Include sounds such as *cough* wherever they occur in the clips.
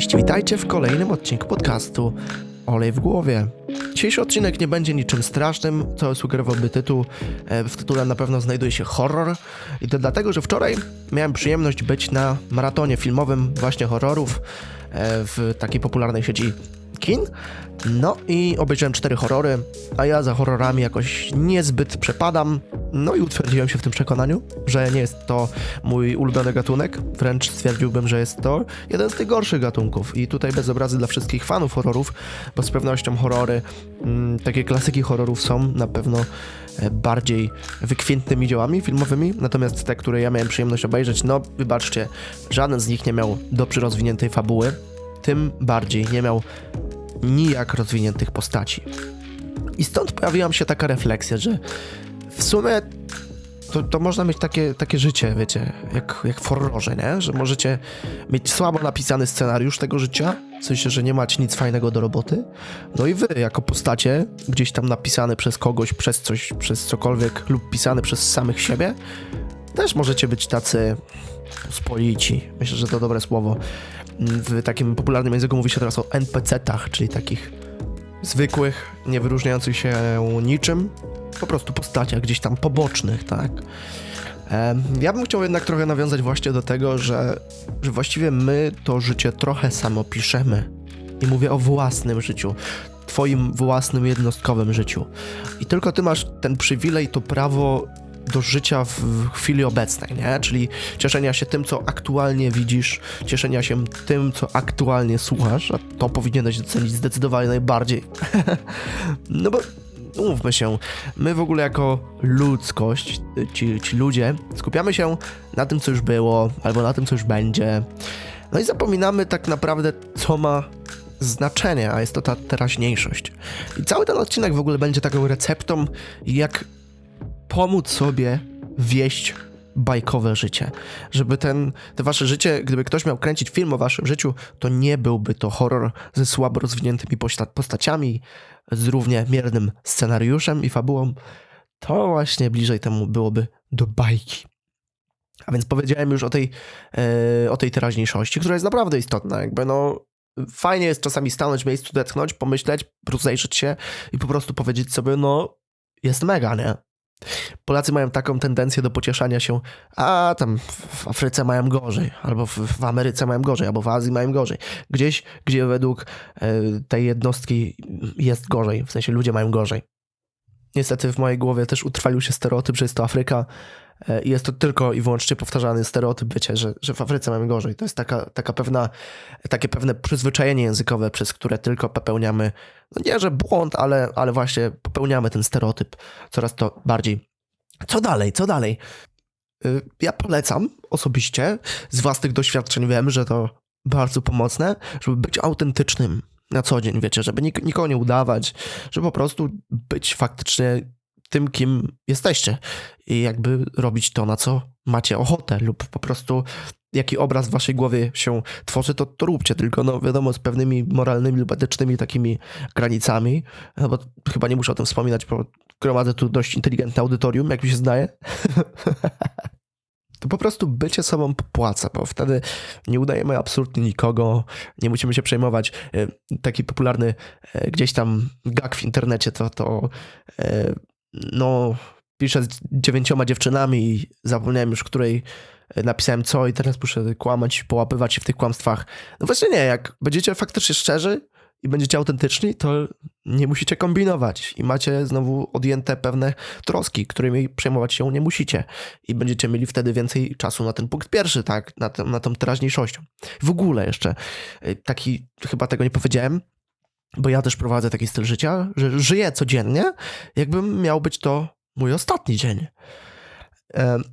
Cześć, witajcie w kolejnym odcinku podcastu Olej w głowie. Dzisiejszy odcinek nie będzie niczym strasznym, co sugerowałby tytuł. E, W tytule na pewno znajduje się horror. I to dlatego, że wczoraj miałem przyjemność być na maratonie filmowym właśnie horrorów e, w takiej popularnej sieci kin. No i obejrzałem cztery horrory, a ja za horrorami jakoś niezbyt przepadam. No i utwierdziłem się w tym przekonaniu, że nie jest to mój ulubiony gatunek. Wręcz stwierdziłbym, że jest to jeden z tych gorszych gatunków. I tutaj bez obrazy dla wszystkich fanów horrorów, bo z pewnością horrory, mm, takie klasyki horrorów są na pewno e, bardziej wykwintnymi dziełami filmowymi, natomiast te, które ja miałem przyjemność obejrzeć, no wybaczcie, żaden z nich nie miał dobrze rozwiniętej fabuły, tym bardziej nie miał nijak rozwiniętych postaci. I stąd pojawiła się taka refleksja, że w sumie to, to można mieć takie, takie życie, wiecie, jak, jak w horrorze, nie? Że możecie mieć słabo napisany scenariusz tego życia, w sensie, że nie macie nic fajnego do roboty. No i wy, jako postacie, gdzieś tam napisane przez kogoś, przez coś, przez cokolwiek, lub pisane przez samych siebie, też możecie być tacy spolici. Myślę, że to dobre słowo. W takim popularnym języku mówi się teraz o NPC-tach, czyli takich zwykłych, nie wyróżniających się niczym, po prostu postaciach gdzieś tam pobocznych, tak? Ja bym chciał jednak trochę nawiązać właśnie do tego, że, że właściwie my to życie trochę samo piszemy. I mówię o własnym życiu, twoim własnym jednostkowym życiu. I tylko ty masz ten przywilej, to prawo do życia w chwili obecnej, nie? Czyli cieszenia się tym, co aktualnie widzisz, cieszenia się tym, co aktualnie słuchasz, a to powinieneś docenić zdecydowanie najbardziej. *laughs* no bo umówmy się, my w ogóle jako ludzkość, ci, ci ludzie, skupiamy się na tym, co już było, albo na tym, co już będzie. No i zapominamy tak naprawdę, co ma znaczenie, a jest to ta teraźniejszość. I cały ten odcinek w ogóle będzie taką receptą, jak pomóc sobie wieść bajkowe życie. Żeby ten, te wasze życie, gdyby ktoś miał kręcić film o waszym życiu, to nie byłby to horror ze słabo rozwiniętymi posta- postaciami, z równie miernym scenariuszem i fabułą. To właśnie bliżej temu byłoby do bajki. A więc powiedziałem już o tej, e, o tej teraźniejszości, która jest naprawdę istotna. Jakby no, fajnie jest czasami stanąć w miejscu, detchnąć, pomyśleć, rozejrzeć się i po prostu powiedzieć sobie, no, jest mega, nie? Polacy mają taką tendencję do pocieszania się, a tam w Afryce mają gorzej, albo w, Ameryce mają gorzej, albo w Azji mają gorzej. Gdzieś, gdzie według e, tej jednostki jest gorzej, w sensie ludzie mają gorzej. Niestety w mojej głowie też utrwalił się stereotyp, że jest to Afryka e, i jest to tylko i wyłącznie powtarzany stereotyp, wiecie, że, że w Afryce mamy gorzej. To jest taka, taka pewna, takie pewne przyzwyczajenie językowe, przez które tylko popełniamy, no nie, że błąd, ale, ale właśnie popełniamy ten stereotyp coraz to bardziej. Co dalej, co dalej? Y, Ja polecam osobiście, z własnych doświadczeń wiem, że to bardzo pomocne, żeby być autentycznym na co dzień, wiecie, żeby nik- nikogo nie udawać, żeby po prostu być faktycznie tym, kim jesteście i jakby robić to, na co macie ochotę lub po prostu jaki obraz w waszej głowie się tworzy, to, to róbcie, tylko no wiadomo, z pewnymi moralnymi lub etycznymi takimi granicami, no bo chyba nie muszę o tym wspominać, bo gromadzę tu dość inteligentne audytorium, jak mi się zdaje. *laughs* to po prostu bycie sobą popłaca, bo wtedy nie udajemy absolutnie nikogo, nie musimy się przejmować. E, Taki popularny e, gdzieś tam gag w internecie to, to e, no piszę z dziewięcioma dziewczynami i zapomniałem już, której napisałem co i teraz muszę kłamać, połapywać się w tych kłamstwach. No właśnie nie, jak będziecie faktycznie szczerzy i będziecie autentyczni, to nie musicie kombinować i macie znowu odjęte pewne troski, którymi przejmować się nie musicie i będziecie mieli wtedy więcej czasu na ten punkt pierwszy, tak, na, tę- na tą teraźniejszością. W ogóle jeszcze, y, taki, chyba tego nie powiedziałem, bo ja też prowadzę taki styl życia, że żyję codziennie, jakbym miał być to mój ostatni dzień. Em,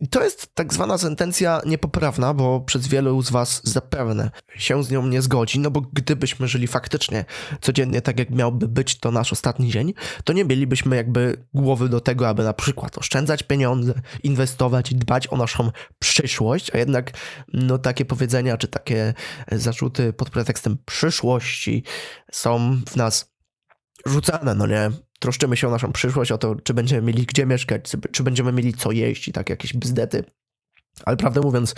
i To jest tak zwana sentencja niepoprawna, bo przez wielu z Was zapewne się z nią nie zgodzi, no bo gdybyśmy żyli faktycznie codziennie tak, jak miałby być to nasz ostatni dzień, to nie mielibyśmy jakby głowy do tego, aby na przykład oszczędzać pieniądze, inwestować dbać o naszą przyszłość, a jednak no takie powiedzenia czy takie zarzuty pod pretekstem przyszłości są w nas rzucane, no nie? Troszczymy się o naszą przyszłość, o to, czy będziemy mieli gdzie mieszkać, czy, będziemy mieli co jeść i tak jakieś bzdety. Ale prawdę mówiąc,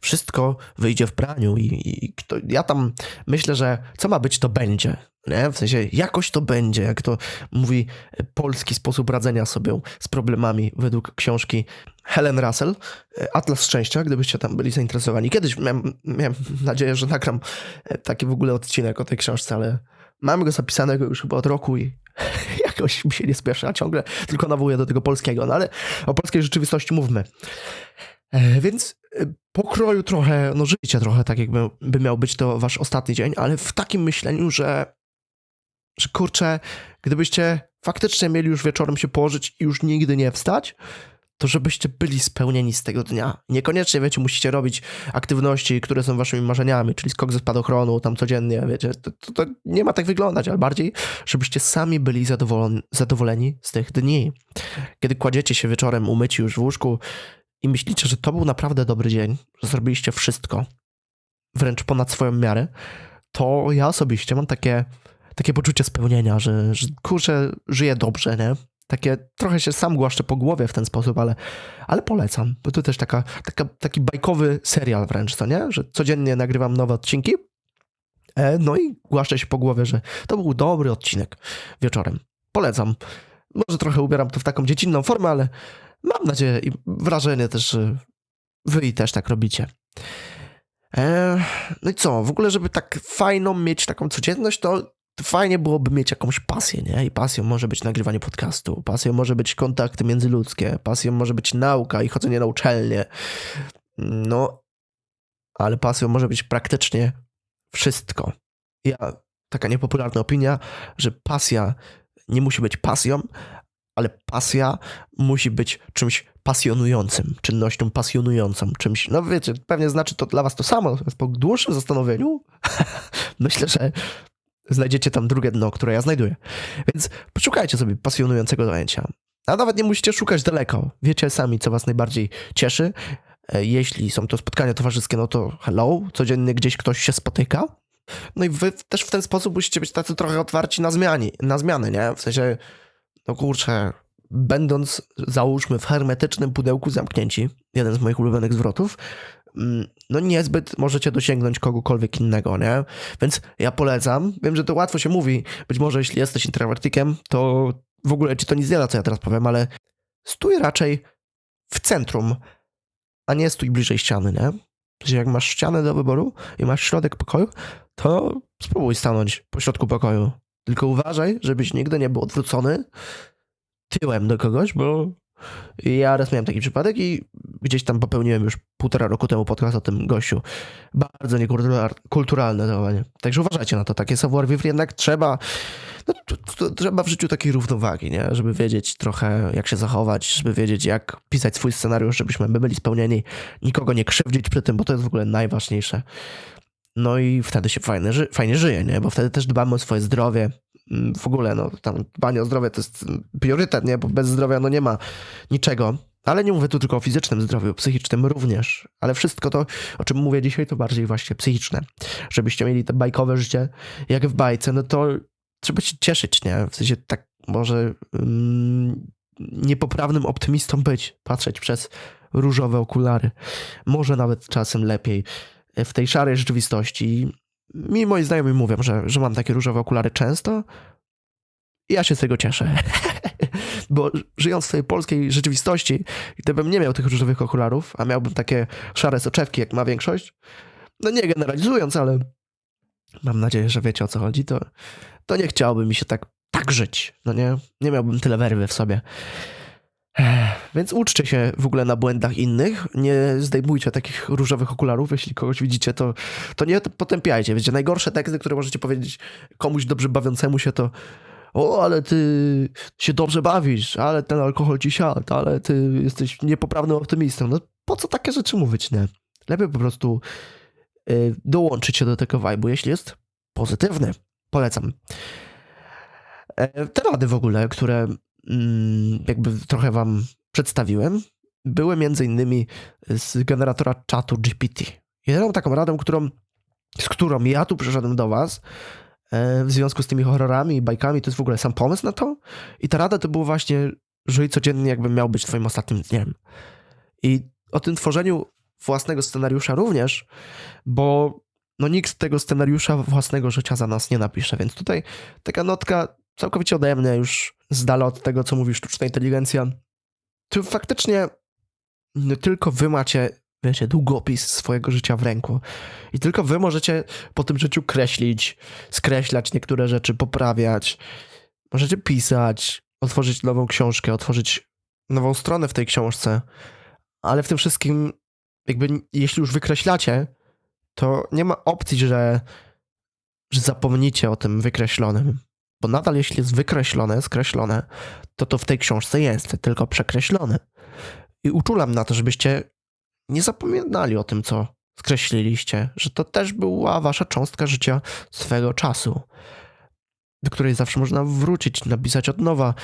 wszystko wyjdzie w praniu i, i ja tam myślę, że co ma być, to będzie. Nie? W sensie jakoś to będzie, jak to mówi polski sposób radzenia sobie z problemami według książki Helen Russell, Atlas Szczęścia, gdybyście tam byli zainteresowani. Kiedyś miałem, miałem nadzieję, że nagram taki w ogóle odcinek o tej książce, ale mam go zapisanego już chyba od roku i *laughs* jakoś mi się nie spieszy, a ciągle tylko nawołuję do tego polskiego, no ale o polskiej rzeczywistości mówmy. E, Więc e, pokroju trochę, no życie trochę tak jakby by miał być to wasz ostatni dzień, ale w takim myśleniu, że, że kurczę, gdybyście faktycznie mieli już wieczorem się położyć i już nigdy nie wstać, to żebyście byli spełnieni z tego dnia. Niekoniecznie, wiecie, musicie robić aktywności, które są waszymi marzeniami, czyli skok ze spadochronu tam codziennie, wiecie, to, to, to nie ma tak wyglądać, ale bardziej, żebyście sami byli zadowoleni, zadowoleni z tych dni. Kiedy kładziecie się wieczorem umyci już w łóżku, i myślicie, że to był naprawdę dobry dzień, że zrobiliście wszystko, wręcz ponad swoją miarę, to ja osobiście mam takie, takie poczucie spełnienia, że, że kurczę, żyję dobrze, nie? Takie trochę się sam głaszczę po głowie w ten sposób, ale, ale polecam, bo to też taka, taka, taki bajkowy serial wręcz, co nie? Że codziennie nagrywam nowe odcinki, e, no i głaszczę się po głowie, że to był dobry odcinek wieczorem. Polecam. Może trochę ubieram to w taką dziecinną formę, ale Mam nadzieję i wrażenie też, że wy i też tak robicie. Eee, no i co, w ogóle, żeby tak fajną mieć taką codzienność, to fajnie byłoby mieć jakąś pasję, nie? I pasją może być nagrywanie podcastu, pasją może być kontakty międzyludzkie, pasją może być nauka i chodzenie na uczelnię. No, ale pasją może być praktycznie wszystko. Ja, taka niepopularna opinia, że pasja nie musi być pasją, ale pasja musi być czymś pasjonującym, czynnością pasjonującą, czymś, no wiecie, pewnie znaczy to dla was to samo, natomiast po dłuższym zastanowieniu *laughs* myślę, że znajdziecie tam drugie dno, które ja znajduję. Więc poszukajcie sobie pasjonującego zajęcia. A nawet nie musicie szukać daleko. Wiecie sami, co was najbardziej cieszy. E, jeśli są to spotkania towarzyskie, no to hello, codziennie gdzieś ktoś się spotyka. No i wy też w ten sposób musicie być tacy trochę otwarci na zmiany, na zmiany, nie? W sensie no kurczę, będąc załóżmy w hermetycznym pudełku zamknięci, jeden z moich ulubionych zwrotów, no niezbyt możecie dosięgnąć kogokolwiek innego, nie? Więc ja polecam, wiem, że to łatwo się mówi, być może jeśli jesteś introwertykiem, to w ogóle ci to nic nie da, co ja teraz powiem, ale stój raczej w centrum, a nie stój bliżej ściany, nie? Czyli jak masz ścianę do wyboru i masz środek pokoju, to spróbuj stanąć po środku pokoju. Tylko uważaj, żebyś nigdy nie był odwrócony tyłem do kogoś, bo ja raz miałem taki przypadek i gdzieś tam popełniłem już półtora roku temu podcast o tym gościu. Bardzo niekulturalne zachowanie. Także uważajcie na to. Takie savoir vivre jednak trzeba, no, to, to, trzeba w życiu takiej równowagi, nie? Żeby wiedzieć trochę jak się zachować, żeby wiedzieć jak pisać swój scenariusz, żebyśmy my byli spełnieni, nikogo nie krzywdzić przy tym, bo to jest w ogóle najważniejsze. No i wtedy się fajnie, fajnie żyje, nie? Bo wtedy też dbamy o swoje zdrowie. Mm, w ogóle, no, tam dbanie o zdrowie to jest priorytet, nie? Bo bez zdrowia, no, nie ma niczego. Ale nie mówię tu tylko o fizycznym zdrowiu, psychicznym również. Ale wszystko to, o czym mówię dzisiaj, to bardziej właśnie psychiczne. Żebyście mieli te bajkowe życie, jak w bajce, no to trzeba się cieszyć, nie? W sensie tak może mm, niepoprawnym optymistą być, patrzeć przez różowe okulary. Może nawet czasem lepiej w tej szarej rzeczywistości. Mi moi znajomi mówią, że, że mam takie różowe okulary często. I ja się z tego cieszę. *laughs* Bo żyjąc w tej polskiej rzeczywistości, gdybym nie miał tych różowych okularów, a miałbym takie szare soczewki, jak ma większość, no nie generalizując, ale mam nadzieję, że wiecie o co chodzi, to, to nie chciałoby mi się tak, tak żyć. No nie? Nie miałbym tyle werwy w sobie. Więc uczcie się w ogóle na błędach innych, nie zdejmujcie takich różowych okularów, jeśli kogoś widzicie, to, to nie potępiajcie. Wiecie, najgorsze teksty, które możecie powiedzieć komuś dobrze bawiącemu się, to o, ale ty się dobrze bawisz, ale ten alkohol ci siadł, ale ty jesteś niepoprawnym optymistą. No po co takie rzeczy mówić, nie? Lepiej po prostu y, dołączyć się do tego vibe'u, jeśli jest pozytywny. Polecam. E, te rady w ogóle, które Mm, jakby trochę wam przedstawiłem, były między innymi z generatora czatu GPT. Jedyną taką radą, którą, z którą ja tu przyszedłem do was e, w związku z tymi horrorami i bajkami, to jest w ogóle sam pomysł na to. I ta rada to było właśnie, żyj codziennie jakby miał być twoim ostatnim dniem. I o tym tworzeniu własnego scenariusza również, bo no nikt tego scenariusza własnego życia za nas nie napisze, więc tutaj taka notka całkowicie ode mnie już z dala od tego, co mówi sztuczna inteligencja. Tu faktycznie no, tylko wy macie, wiecie, długopis swojego życia w ręku i tylko wy możecie po tym życiu kreślić, skreślać niektóre rzeczy, poprawiać. Możecie pisać, otworzyć nową książkę, otworzyć nową stronę w tej książce, ale w tym wszystkim, jakby jeśli już wykreślacie, to nie ma opcji, że, że zapomnicie o tym wykreślonym. Bo nadal jeśli jest wykreślone, skreślone, to to w tej książce jest, tylko przekreślone. I uczulam na to, żebyście nie zapominali o tym, co skreśliliście, że to też była wasza cząstka życia swego czasu, do której zawsze można wrócić, napisać od nowa.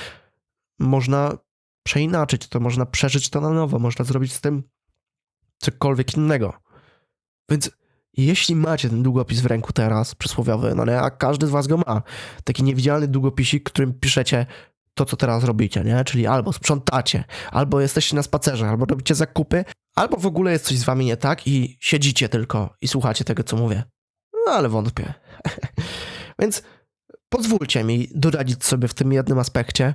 Można przeinaczyć to, można przeżyć to na nowo, można zrobić z tym cokolwiek innego. Więc jeśli macie ten długopis w ręku teraz, przysłowiowy, no nie, a każdy z was go ma, taki niewidzialny długopisik, którym piszecie to, co teraz robicie, nie? Czyli albo sprzątacie, albo jesteście na spacerze, albo robicie zakupy, albo w ogóle jest coś z wami nie tak i siedzicie tylko i słuchacie tego, co mówię. No ale wątpię. *laughs* Więc pozwólcie mi doradzić sobie w tym jednym aspekcie,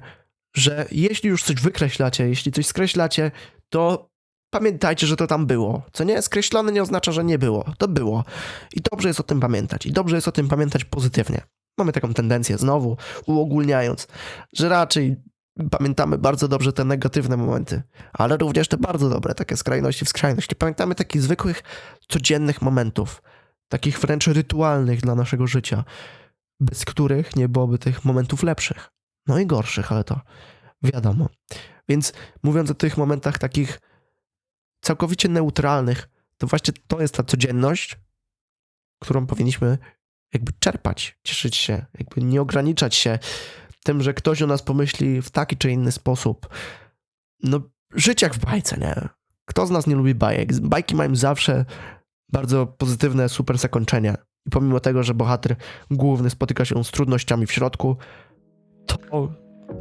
że jeśli już coś wykreślacie, jeśli coś skreślacie, to pamiętajcie, że to tam było. Co nie? Skreślone nie oznacza, że nie było. To było. I dobrze jest o tym pamiętać. I dobrze jest o tym pamiętać pozytywnie. Mamy taką tendencję, znowu uogólniając, że raczej pamiętamy bardzo dobrze te negatywne momenty, ale również te bardzo dobre, takie skrajności w skrajności. Pamiętamy takich zwykłych, codziennych momentów, takich wręcz rytualnych dla naszego życia, bez których nie byłoby tych momentów lepszych. No i gorszych, ale to wiadomo. Więc mówiąc o tych momentach takich całkowicie neutralnych, to właśnie to jest ta codzienność, którą powinniśmy jakby czerpać, cieszyć się, jakby nie ograniczać się tym, że ktoś o nas pomyśli w taki czy inny sposób. No, żyć jak w bajce, nie? Kto z nas nie lubi bajek? Bajki mają zawsze bardzo pozytywne, super zakończenia. I pomimo tego, że bohater główny spotyka się z trudnościami w środku, to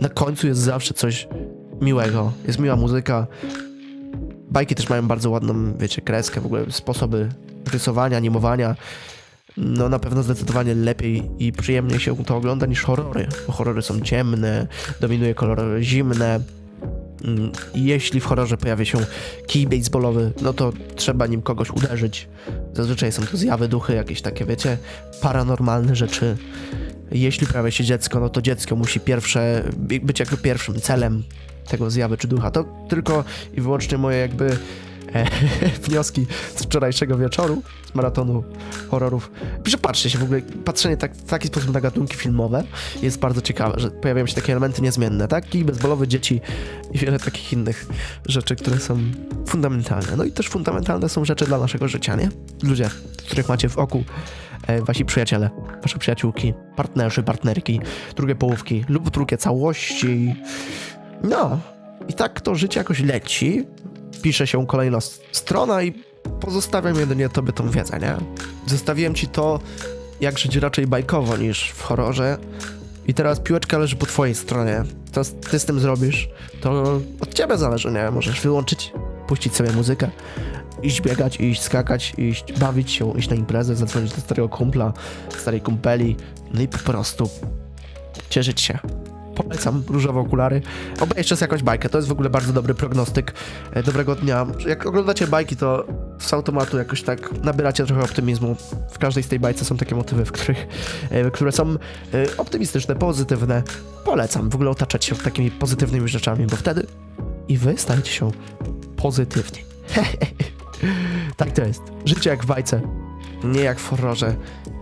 na końcu jest zawsze coś miłego. Jest miła muzyka. Bajki też mają bardzo ładną, wiecie, kreskę, w ogóle sposoby rysowania, animowania. No na pewno zdecydowanie lepiej i przyjemniej się to ogląda niż horrory, bo horrory są ciemne, dominuje kolory zimne. Mm, jeśli w horrorze pojawia się kij baseballowy, no to trzeba nim kogoś uderzyć. Zazwyczaj są to zjawy, duchy, jakieś takie, wiecie, paranormalne rzeczy. Jeśli pojawia się dziecko, no to dziecko musi pierwsze, być jakby pierwszym celem tego zjawy czy ducha. To tylko i wyłącznie moje jakby e, *laughs* wnioski z wczorajszego wieczoru, z maratonu horrorów. Przepatrzcie się w ogóle, patrzenie tak, w taki sposób na gatunki filmowe jest bardzo ciekawe, że pojawiają się takie elementy niezmienne, tak? I bezbolowe dzieci i wiele takich innych rzeczy, które są fundamentalne. No i też fundamentalne są rzeczy dla naszego życia, nie? Ludzie, których macie w oku, wasi przyjaciele, wasze przyjaciółki, partnerzy, partnerki, drugie połówki lub drugie całości. No, i tak to życie jakoś leci. Pisze się kolejna strona i pozostawiam jedynie tobie tą wiedzę, nie? Zostawiłem ci to, jak żyć raczej bajkowo niż w horrorze. I teraz piłeczka leży po twojej stronie. Co ty z tym zrobisz, to od ciebie zależy, nie? Możesz wyłączyć, puścić sobie muzykę, iść biegać, iść skakać, iść bawić się, iść na imprezę, zadzwonić do starego kumpla, starej kumpeli, no i po prostu cieszyć się. Polecam różowe okulary. Obejrzcie sobie jakąś bajkę, to jest w ogóle bardzo dobry prognostyk e, dobrego dnia. Jak oglądacie bajki, to z automatu jakoś tak nabieracie trochę optymizmu. W każdej z tej bajce są takie motywy, w których, e, które są e, optymistyczne, pozytywne. Polecam w ogóle otaczać się takimi pozytywnymi rzeczami, bo wtedy i wy stajecie się pozytywni. *laughs* tak to jest. Życie jak w bajce, nie jak w horrorze.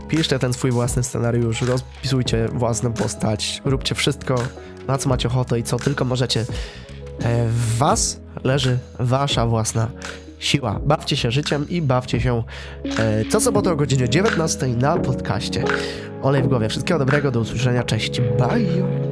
Piszcie ten swój własny scenariusz, rozpisujcie własną postać, róbcie wszystko, na co macie ochotę i co tylko możecie. E, W was leży wasza własna siła. Bawcie się życiem i bawcie się e, co sobotę o godzinie 19 na podcaście. Olej w głowie. Wszystkiego dobrego, do usłyszenia, cześć, bye!